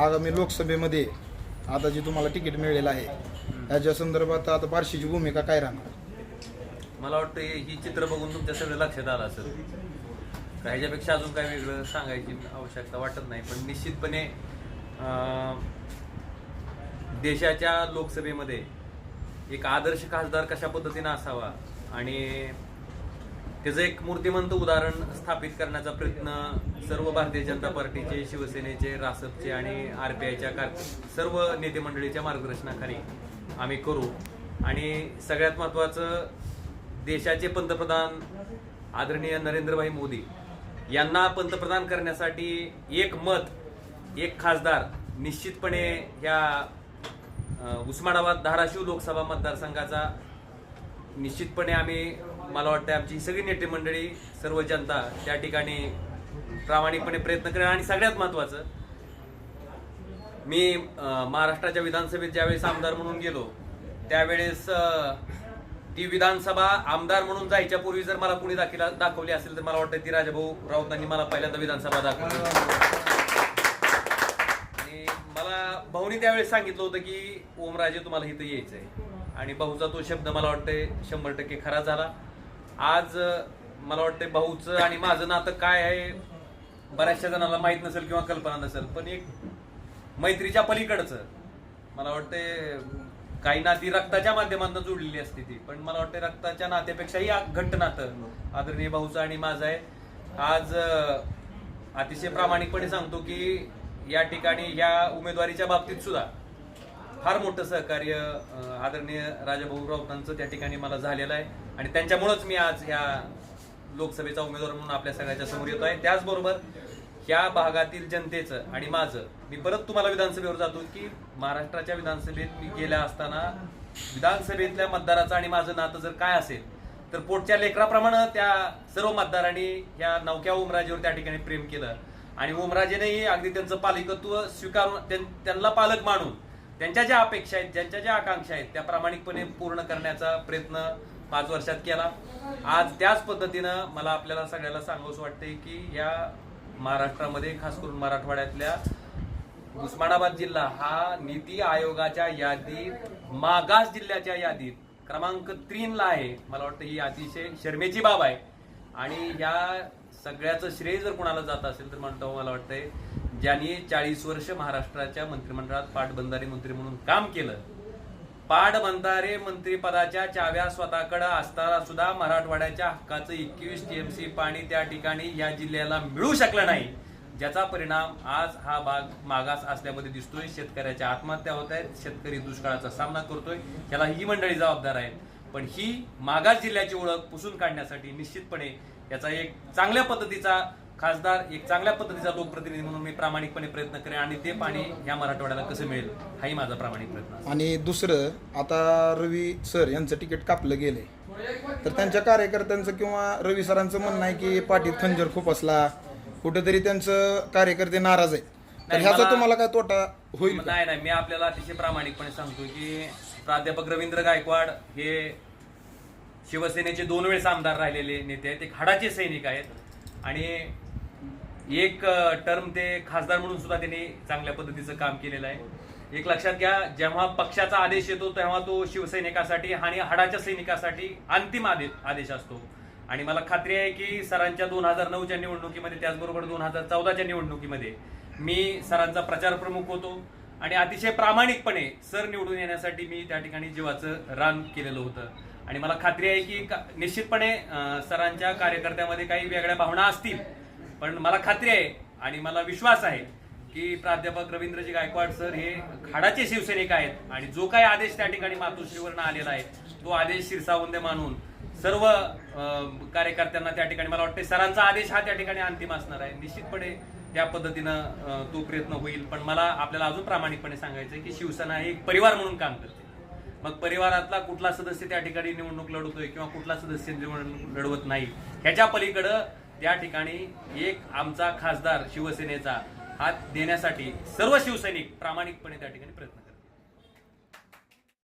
आगामी लोकसभेमध्ये आता जे तुम्हाला तिकीट मिळेलं आहे त्याच्या संदर्भात आता बार्शीची भूमिका काय राहणार? मला वाटतं हे- ही चित्र बघून तुमच्या सगळं लक्षात आलं असेल. का ह्याच्यापेक्षा अजून काय वेगळं सांगायची आवश्यकता वाटत नाही. पण निश्चितपणे अं, देशाच्या लोकसभेमध्ये एक आदर्श खासदार कशा पद्धतीनं असावा आणि त्याचं एक मूर्तिमंत उदाहरण स्थापित करण्याचा प्रयत्न सर्व भारतीय जनता पार्टीचे शिवसेनेचे रासपचे आणि आर पी आयच्या कार सर्व नेते मंडळीच्या मार्गदर्शनाखाली आम्ही करू. आणि सगळ्यात महत्त्वाचं देशाचे पंतप्रधान आदरणीय नरेंद्रभाई मोदी यांना पंतप्रधान करण्यासाठी एक मत एक खासदार निश्चितपणे या उस्मानाबाद धाराशिव लोकसभा मतदारसंघाचा निश्चितपणे आम्ही मला वाटतं आमची सगळी नेते मंडळी सर्व जनता त्या ठिकाणी प्रामाणिकपणे प्रयत्न करेल आणि सगळ्यात महत्वाचं मी महाराष्ट्राच्या विधानसभेत ज्यावेळेस आमदार म्हणून गेलो त्यावेळेस ती विधानसभा आमदार म्हणून जायच्या पूर्वी जर मला कुणी दाखिला दाखवली असेल तर मला वाटतं ती राजाभाऊ राऊतांनी मला पहिल्यांदा विधानसभा दाखवली. आणि मला भाऊनी त्यावेळेस सांगितलं होतं की ओमराजे तुम्हाला इथं यायचंय. आणि भाऊचा तो शब्द मला वाटतंय शंभर टक्के खरा झाला. आज मला वाटतंय भाऊचं आणि माझं नातं काय आहे बऱ्याचशा जणांना माहीत नसेल किंवा कल्पना नसेल पण एक मैत्रीच्या पलीकडचं. मला वाटतंय काही नाती रक्ताच्या माध्यमातून जोडलेली असते ती पण मला वाटते रक्ताच्या नात्यापेक्षाही घट्ट नातं आदरणीय भाऊचं आणि माझं आहे. आज अतिशय प्रामाणिकपणे सांगतो की या ठिकाणी या उमेदवारीच्या बाबतीत सुद्धा फार मोठं सहकार्य आदरणीय राजाभाऊ राऊतांचं त्या ठिकाणी मला झालेलं आहे. आणि त्यांच्यामुळंच मी आज ह्या लोकसभेचा उमेदवार म्हणून आपल्या सगळ्याच्या समोर येतो आहे. त्याचबरोबर ह्या भागातील जनतेचं आणि माझं मी परत तुम्हाला विधानसभेवर जातो की महाराष्ट्राच्या विधानसभेत मी गेल्या असताना विधानसभेतल्या मतदाराचं आणि माझं नातं जर काय असेल तर पोटच्या लेकराप्रमाणे त्या सर्व मतदारांनी ह्या नवक्या ओमराजेवर त्या ठिकाणी प्रेम केलं. आणि ओमराजेनेही अगदी त्यांचं पालिकत्व स्वीकारून त्यां- त्यांना पालक मानून त्यांच्या ज्या अपेक्षा आहेत ज्यांच्या ज्या आकांक्षा आहेत त्या प्रामाणिकपणे पूर्ण करण्याचा प्रयत्न पाच वर्षात केला. आज त्याच पद्धतीनं मला आपल्याला सगळ्याला सांगूस वाटते की या महाराष्ट्रामध्ये खास करून मराठवाड्यातल्या उस्मानाबाद जिल्हा हा नीती आयोगाच्या यादीत मागास जिल्ह्याच्या यादीत क्रमांक तीनला आहे. मला वाटतं ही अतिशय शर्मेची बाब आहे. आणि या सगळ्याचं श्रेय जर कोणाला जात असेल तर म्हणतो मला वाटतंय ज्यांनी चाळीस वर्ष महाराष्ट्राच्या मंत्रिमंडळात पाटबंधारे मंत्री म्हणून काम केलं पाटबंधारे मंत्रीपदाच्या चाव्या स्वतःकडे असताना सुद्धा मराठवाड्याच्या हक्काचं एकवीस टीएमसी पाणी त्या ठिकाणी या जिल्ह्याला मिळू शकलं नाही. ज्याचा परिणाम आज हा भाग मागास असल्यामध्ये दिसतोय. शेतकऱ्याच्या आत्महत्या होत आहेत. शेतकरी दुष्काळाचा सामना करतोय. ह्याला ही मंडळी जबाबदार आहेत. पण ही मागास जिल्ह्याची ओळख पुसून काढण्यासाठी निश्चितपणे याचा एक चांगल्या पद्धतीचा खासदार एक चांगल्या पद्धतीचा लोकप्रतिनिधी म्हणून मी प्रामाणिकपणे प्रयत्न करेन आणि ते पाणी या मराठवाड्याला कसं मिळेल हाही माझा प्रामाणिक प्रयत्न. आणि दुसरं आता रवी सर यांचं तिकीट कापलं गेलंय तर त्यांच्या कार्यकर्त्यांचं किंवा रवी सरांचं म्हणणं आहे की पाठीत खंजर खूप असला कुठेतरी त्यांचं कार्यकर्ते नाराज आहेत तर नाही, ह्याचा मला- तुम्हाला काय तोटा होईल का? नाही नाही मी आपल्याला अतिशय प्रामाणिकपणे सांगतो की प्राध्यापक रवींद्र गायकवाड हे शिवसेनेचे दोन वेळेस आमदार राहिलेले नेते आहेत. एक हाडाचे सैनिक आहेत. आणि एक टर्म ते खासदार म्हणून सुद्धा त्यांनी चांगल्या पद्धतीचं काम केलेलं आहे. एक लक्षात घ्या जेव्हा पक्षाचा आदेश येतो तेव्हा तो शिवसैनिकासाठी आणि हाडाच्या सैनिकासाठी अंतिम आदेश आदेश असतो. आणि मला खात्री आहे की सरांच्या दोन हजार नऊच्या निवडणुकीमध्ये त्याचबरोबर दोन हजार चौदाच्या निवडणुकीमध्ये मी सरांचा प्रचार प्रमुख होतो. आणि अतिशय प्रामाणिकपणे सर निवडून येण्यासाठी मी त्या ठिकाणी जीवाचं रान केलेलं होतं. आणि मला खात्री आहे की निश्चितपणे सरांच्या कार्यकर्त्यामध्ये काही वेगळ्या भावना असतील. पण मला खात्री आहे आणि मला विश्वास आहे की प्राध्यापक रवींद्रजी गायकवाड सर हे खाडाचे शिवसैनिक आहेत. आणि जो काही आदेश त्या ठिकाणी मातोश्रीवरनं आलेला आहे तो आदेश शिरसावंदे मानून सर्व अं, कार्यकर्त्यांना त्या ठिकाणी मला वाटते सरांचा आदेश हा त्या ठिकाणी अंतिम असणार आहे. निश्चितपणे त्या पद्धतीनं तो प्रयत्न होईल. पण मला आपल्याला अजून प्रामाणिकपणे सांगायचं आहे की शिवसेना हे एक परिवार म्हणून काम करते. मग परिवारातला कुठला सदस्य त्या ठिकाणी निवडणूक लढवतोय किंवा कुठला सदस्य निवडणूक लढवत नाही ह्याच्या पलीकडं त्या ठिकाणी एक आमचा खासदार शिवसेनेचा हात देण्यासाठी सर्व शिवसैनिक प्रामाणिकपणे त्या ठिकाणी प्रयत्न